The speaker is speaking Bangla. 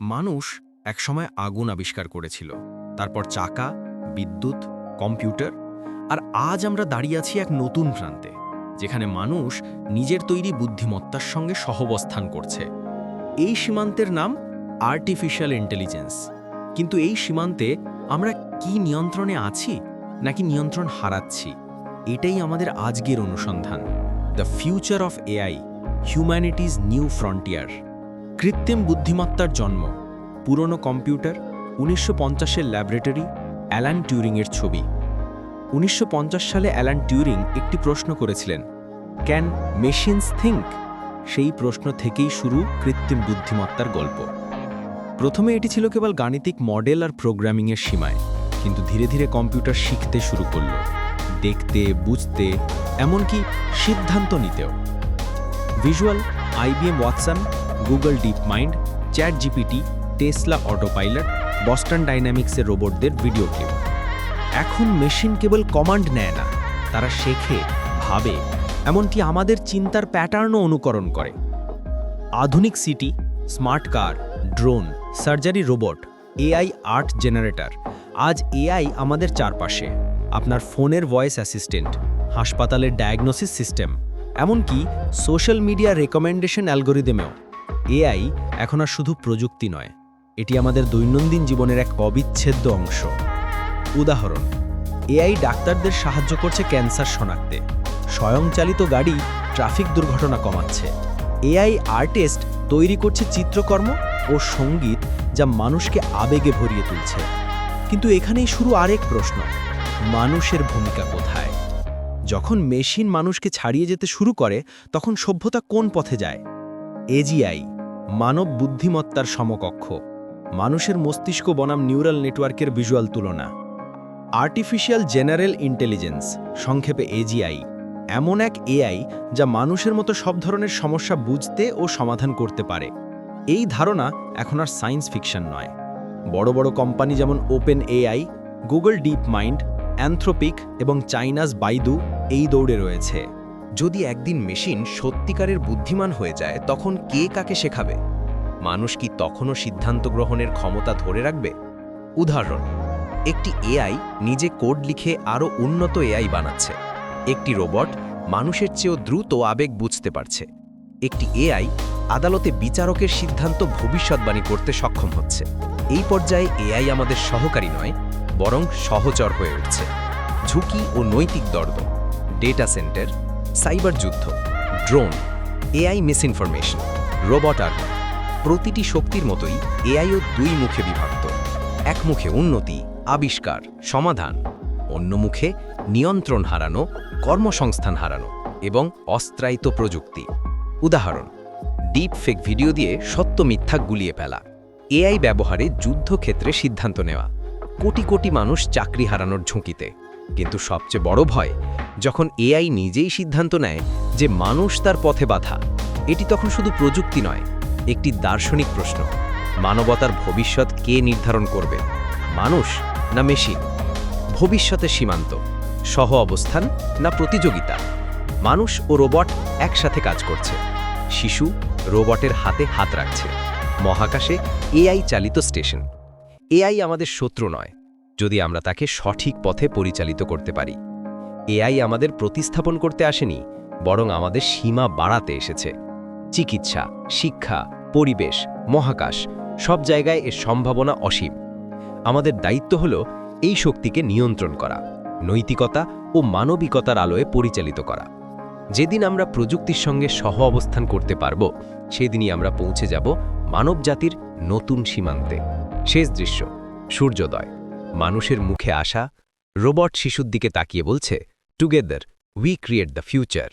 মানুষ একসময় আগুন আবিষ্কার করেছিল। তারপর চাকা, বিদ্যুৎ, কম্পিউটার, আর আজ আমরা দাঁড়িয়ে আছি এক নতুন প্রান্তে, যেখানে মানুষ নিজের তৈরি বুদ্ধিমত্তার সঙ্গে সহবস্থান করছে। এই সীমান্তের নাম আর্টিফিশিয়াল ইন্টেলিজেন্স কিন্তু এই সীমান্তে আমরা কি নিয়ন্ত্রণে আছি, নাকি নিয়ন্ত্রণ হারাচ্ছি, এটাই আমাদের আজকের অনুসন্ধান। The future of AI humanities new frontier কৃত্রিম বুদ্ধিমত্তার জন্ম। পুরনো কম্পিউটার, উনিশশো পঞ্চাশের ল্যাবরেটরি, অ্যালান টিউরিংয়ের ছবি। উনিশশো পঞ্চাশ সালে অ্যালান টিউরিং একটি প্রশ্ন করেছিলেন, ক্যান মেশিনস থিঙ্ক সেই প্রশ্ন থেকেই শুরু কৃত্রিম বুদ্ধিমত্তার গল্প। প্রথমে এটি ছিল কেবল গাণিতিক মডেল আর প্রোগ্রামিংয়ের সীমায়, কিন্তু ধীরে ধীরে কম্পিউটার শিখতে শুরু করল। দেখতে, বুঝতে, এমনকি সিদ্ধান্ত নিতেও। Visual IBM Watson Google DeepMind ChatGPT Tesla autopilot Boston ডাইনামিক্সের রোবটদের ভিডিও ক্লিপ এখন মেশিন কেবল কমান্ড নেয় না, তারা শেখে, ভাবে, এমনকি আমাদের চিন্তার প্যাটার্নও অনুকরণ করে। আধুনিক city smart car drone surgery robot AI art generator আজ এআই আমাদের চারপাশে। আপনার ফোনের ভয়েস অ্যাসিস্ট্যান্ট হাসপাতালের ডায়াগনোসিস সিস্টেম এমনকি সোশ্যাল মিডিয়া রেকমেন্ডেশন অ্যালগোরিদমেও এআই এখন আর শুধু প্রযুক্তি নয়, এটি আমাদের দৈনন্দিন জীবনের এক অবিচ্ছেদ্য অংশ। উদাহরণ, এআই ডাক্তারদের সাহায্য করছে ক্যান্সার শনাক্তে। স্বয়ংচালিত গাড়ি ট্রাফিক দুর্ঘটনা কমাচ্ছে। এআই আর্টিস্ট তৈরি করছে চিত্রকর্ম ও সংগীত যা মানুষকে আবেগে ভরিয়ে তুলছে। কিন্তু এখানেই শুরু আরেক প্রশ্ন, মানুষের ভূমিকা কোথায়? যখন মেশিন মানুষকে ছাড়িয়ে যেতে শুরু করে, তখন সভ্যতা কোন পথে যায়? এজিআই মানব বুদ্ধিমত্তার সমকক্ষ। মানুষের মস্তিষ্ক বনাম নিউরাল নেটওয়ার্কের ভিজুয়াল তুলনা। আর্টিফিশিয়াল জেনারেল ইন্টেলিজেন্স, সংক্ষেপে এজিআই এমন এক এআই যা মানুষের মতো সব ধরনের সমস্যা বুঝতে ও সমাধান করতে পারে। এই ধারণা এখন আর সায়েন্স ফিকশন নয়। বড় বড় কোম্পানি যেমন OpenAI Google DeepMind, Anthropic এবং চাইনাস বাইদু এই দৌড়ে রয়েছে। যদি একদিন মেশিন সত্যিকারের বুদ্ধিমান হয়ে যায়, তখন কে কাকে শেখাবে? মানুষ কি তখনও সিদ্ধান্ত গ্রহণের ক্ষমতা ধরে রাখবে? উদাহরণ, একটি এআই নিজে কোড লিখে আরও উন্নত এআই বানাচ্ছে। একটি রোবট মানুষের চেয়েও দ্রুত আবেগ বুঝতে পারছে। একটি এআই আদালতে বিচারকের সিদ্ধান্ত ভবিষ্যৎবাণী করতে সক্ষম হচ্ছে। এই পর্যায়ে এআই আমাদের সহকারী নয়, বরং সহচর হয়ে উঠছে। ঝুঁকি ও নৈতিক দর্দ ডেটা সেন্টার সাইবার যুদ্ধ, drone, AI misinformation, robot army প্রতিটি শক্তির মতোই এআইও দুই মুখে বিভক্ত। এক মুখে উন্নতি, আবিষ্কার, সমাধান, অন্য মুখে নিয়ন্ত্রণ হারানো, কর্মসংস্থান হারানো এবং অস্ত্রায়িত প্রযুক্তি। উদাহরণ ডিপ ফেক ভিডিও দিয়ে সত্য মিথ্যা গুলিয়ে ফেলা, এআই ব্যবহারে যুদ্ধক্ষেত্রে সিদ্ধান্ত নেওয়া, কোটি কোটি মানুষ চাকরি হারানোর ঝুঁকিতে। কিন্তু সবচেয়ে বড় ভয় যখন এআই নিজেই সিদ্ধান্ত নেয় যে মানুষ তার পথে বাধা, এটি তখন শুধু প্রযুক্তি নয়, একটি দার্শনিক প্রশ্ন। মানবতার ভবিষ্যৎ কে নির্ধারণ করবে, মানুষ না মেশিন? ভবিষ্যতের সীমান্ত, সহ অবস্থান না প্রতিযোগিতা? মানুষ ও রোবট একসাথে কাজ করছে, শিশু রোবটের হাতে হাত রাখছে, মহাকাশে এআই চালিত স্টেশন। এআই আমাদের শত্রু নয়, যদি আমরা তাকে সঠিক পথে পরিচালিত করতে পারি। এআই আমাদের প্রতিস্থাপন করতে আসেনি, বরং আমাদের সীমা বাড়াতে এসেছে। চিকিৎসা, শিক্ষা, পরিবেশ, মহাকাশ, সব জায়গায় এর সম্ভাবনা অসীম। আমাদের দায়িত্ব হল এই শক্তিকে নিয়ন্ত্রণ করা, নৈতিকতা ও মানবিকতার আলোয় পরিচালিত করা। যেদিন আমরা প্রযুক্তির সঙ্গে সহ অবস্থান করতে পারব, সেদিনই আমরা পৌঁছে যাব মানব জাতির নতুন সীমান্তে। শেষ দৃশ্য, সূর্যোদয়। মানুষের মুখে আসা, রোবট শিশুর দিকে তাকিয়ে বলছে together we create the future